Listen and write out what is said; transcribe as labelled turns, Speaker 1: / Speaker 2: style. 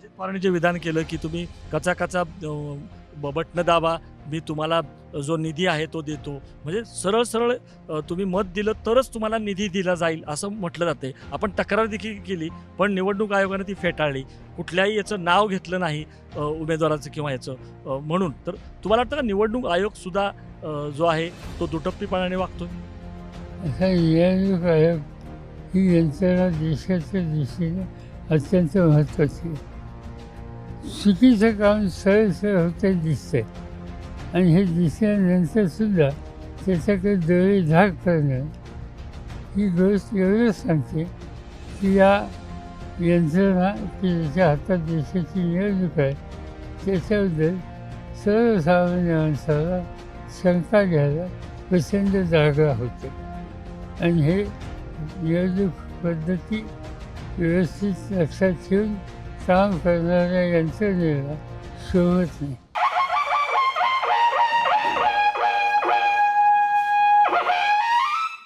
Speaker 1: अजित पवारांनी जे विधान केलं की तुम्ही कचा कचा बटणं दाबा मी तुम्हाला जो निधी आहे तो देतो. म्हणजे सरळ सरळ तुम्ही मत दिलं तरच तुम्हाला निधी दिला जाईल असं म्हटलं जाते. आपण तक्रार देखील केली पण निवडणूक आयोगाने ती फेटाळली. कुठल्याही याचं नाव घेतलं नाही उमेदवाराचं किंवा याचं म्हणून. तर तुम्हाला वाटतं का निवडणूक आयोगसुद्धा जो आहे तो दुटप्पीपणाने वागतो
Speaker 2: निवडणूक आयोग ही यंत्रणा देशाच्या दिशेने अत्यंत महत्त्वाची आहे. चुकीचं काम सरळ सरळ होते दिसते. आणि हे दिसल्यानंतर सुद्धा त्याच्याकडे डोळे झाक करणं ही गोष्ट एवढंच सांगते की या यंत्रणा की ज्याच्या हातात देशाची निवडणूक आहे त्याच्याबद्दल सर्वसामान्य माणसाला शंका घ्यायला प्रचंड जागा होते. आणि हे निवडणूक पद्धती व्यवस्थित लक्षात ठेवून काम करणाऱ्या यंत्रणेला शोभत नाही